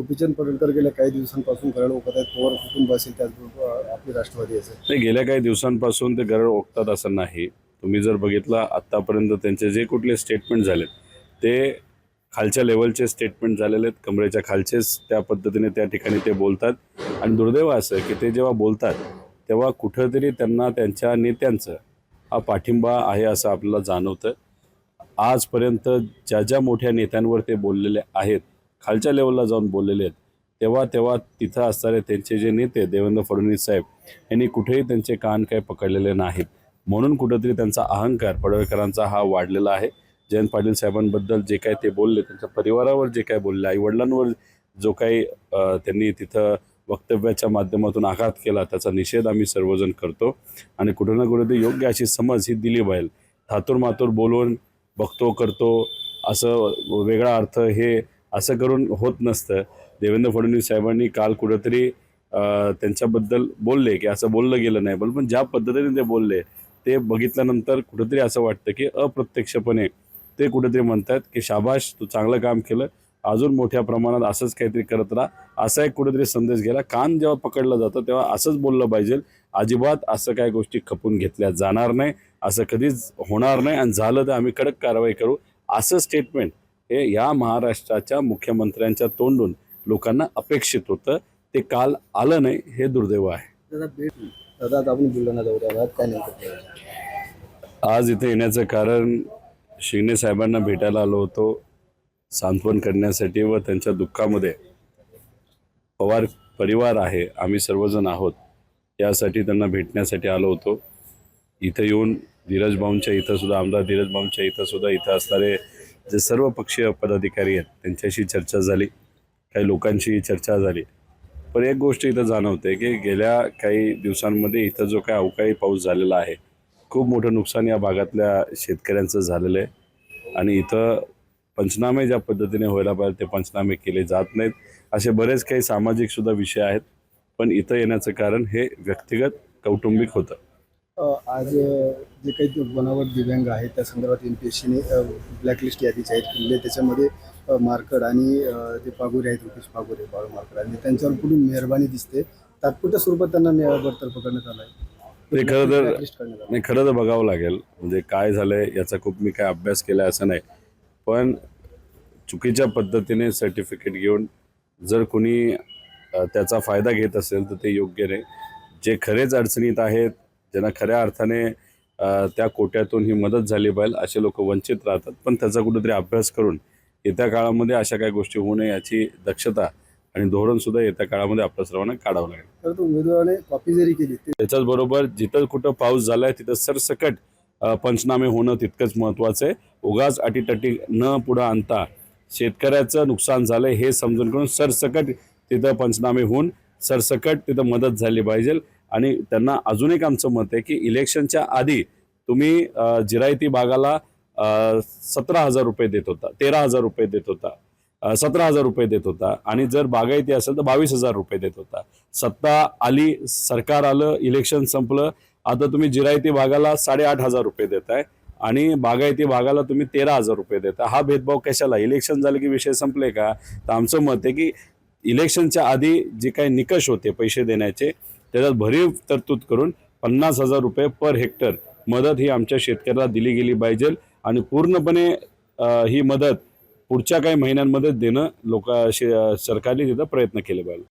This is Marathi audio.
गोपीचंद पडळकर गेल्या काही दिवसांपासून गरड ओकत आहेत. पवार कुटुंब असेल त्याचबरोबर आपली राष्ट्रवादी असेल. नाही गेल्या काही दिवसांपासून ते गरड ओकतात असं नाही. तुम्ही जर बघितला आत्तापर्यंत त्यांचे जे कुठले स्टेटमेंट झालेत ते खालच्या लेवलचे स्टेटमेंट झालेले आहेत. कमरेच्या खालचेच त्या पद्धतीने त्या ठिकाणी ते बोलतात. आणि दुर्दैव असं की ते जेव्हा बोलतात तेव्हा कुठंतरी त्यांना त्यांच्या नेत्यांचं हा पाठिंबा आहे असं आपल्याला जाणवतं. आजपर्यंत ज्या ज्या मोठ्या नेत्यांवर ते बोललेले आहेत खालच्या लेवलला जाऊन बोललेले आहेत. तेव्हा तेव्हा तिथं असणारे त्यांचे जे नेते देवेंद्र फडणवीस साहेब यांनी कुठेही त्यांचे कान काही पकडलेले नाहीत. म्हणून कुठंतरी त्यांचा अहंकार पडळकरांचा हा वाढलेला आहे. जयंत पाटील साहेबांबद्दल जे काय ते बोलले त्यांच्या परिवारावर जे काय बोलले आईवडिलांवर जो काही त्यांनी तिथं वक्तव्याच्या माध्यमातून आघात केला त्याचा निषेध आम्ही सर्वजण करतो. आणि कुठं ना कुठेतरी योग्य अशी समज ही दिली पाहिजे. थातूर मातूर बोलून बघतो करतो असं वेगळा अर्थ हे असं करून होत नसतं. देवेंद्र फडणवीस साहेबांनी काल कुठंतरी त्यांच्याबद्दल बोलले की असं बोललं गेलं नाही. पण पण ज्या पद्धतीने ते बोलले ते बघितल्यानंतर कुठंतरी असं वाटतं की अप्रत्यक्षपणे ते कुठेतरी म्हणतात की शाबाश तू चांगलं काम केलं. अजून मोठ्या प्रमाणात असंच काहीतरी करत राहा. असा एक कुठेतरी संदेश गेला. कान जेव्हा पकडलं जातं तेव्हा असंच बोललं पाहिजे. अजिबात असं काही गोष्टी खपून घेतल्या जाणार नाही. असं कधीच होणार नाही आणि झालं तर आम्ही कडक कारवाई करू. असं स्टेटमेंट हे या महाराष्ट्राच्या मुख्यमंत्र्यांच्या तोंडून लोकांना अपेक्षित होतं. ते काल आलं नाही हे दुर्दैव आहे. दादा आता आपण बुलढाणा दौऱ्यावर काय नेमकं आज इथे येण्याचं कारण शिंगणे साहेबांना भेटायला आलो होतो सांत्वन करण्यासाठी व त्यांच्या दुःखामध्ये पवार परिवार आहे आम्ही सर्वजण आहोत यासाठी त्यांना भेटण्यासाठी आलो होतो. इथं येऊन धीरज इथंसुद्धा इथं सुद्धा आमदार धीरज इथंसुद्धा इथं सुद्धा इथं असणारे जे सर्व पक्षीय पदाधिकारी आहेत त्यांच्याशी चर्चा झाली. काही लोकांशी चर्चा झाली. पण एक गोष्ट इथं जाणवते की गेल्या काही दिवसांमध्ये इथं जो काही अवकाळी पाऊस झालेला आहे खूप मोठं नुकसान या भागातल्या शेतकऱ्यांचं झालेलं आहे. आणि इथं पंचनामे ज्या पद्धतीने व्हायला पाहिजे ते पंचनामे केले जात नाहीत. असे बरेच काही सामाजिकसुद्धा विषय आहेत. पण इथं येण्याचं कारण हे व्यक्तिगत कौटुंबिक होतं. आज जे काही बनावट दिव्यांग आहेत त्या संदर्भात एम पी एस सीने ब्लॅकलिस्ट यादी जाहीर केलेली आहे. त्याच्यामध्ये मार्कड आणि ते पागोरे आहेत रुपेश पागोरे बाळू मार्कड. आणि त्यांच्यावर पुढे मेहरबानी दिसते. तात्पुरत्या स्वरूपात त्यांना बडतर्फ करण्यात आला आहे खरं तर. नाही खरं तर बघावं लागेल. म्हणजे काय झालंय याचा खूप मी काय अभ्यास केला असं नाही. पण चुकीच्या पद्धतीने सर्टिफिकेट घेऊन जर कोणी त्याचा फायदा घेत असेल तर ते योग्य नाही. जे खरेच अडचणीत आहेत ज्यांना खऱ्या अर्थाने त्या कोट्यातून ही मदत झाली पाहिजे असे लोक वंचित राहतात. पण त्याचा कुठेतरी अभ्यास करून येत्या काळामध्ये अशा काही गोष्टी होऊ नये याची दक्षता आणि धोरण सुद्धा येत्या काळामध्ये आपल्या सर्वांना काढावं लागेल. उमेदवाराने कॉपी जरी केली त्याच्याच बरोबर जिथं कुठं पाऊस झालाय तिथं सरसकट पंचनामे होणं तितकंच महत्त्वाचं आहे. उगाच अटीतटी न पुढं आणता शेतकऱ्याचं नुकसान झालंय हे समजून करून सरसकट तिथं पंचनामे होऊन सरसकट तिथं मदत झाली पाहिजे. आणि त्यांना अजून एक आमचं मत आहे की इलेक्शनच्या आधी तुम्ही जिरायती बागाला सतरा हजार रुपये देत होता तेरा हजार रुपये देत होता सतरा हजार रुपये देत होता आणि जर बागायती असेल तर बावीस हजार रुपये देत होता. सत्ता आली सरकार आलं इलेक्शन संपलं आता तुम्ही जिरायती भागाला साडेआठ हजार रुपये देताय आणि बागायती भागाला तुम्ही तेरा हजार रुपये देता हा भेदभाव कशाला? इलेक्शन झालं की विषय संपले का? तर आमचं मत आहे की इलेक्शनच्या आधी जे काही निकष होते पैसे देण्याचे त्याच्यात भरीव तरतूद करून पन्नास हजार रुपये पर हेक्टर मदत ही आमच्या शेतकऱ्याला दिली गेली पाहिजे आणि पूर्णपणे ही मदत पुढच्या काही महिन्यांमध्ये देणं लोक सरकारने तिथं प्रयत्न केले पाहिजे.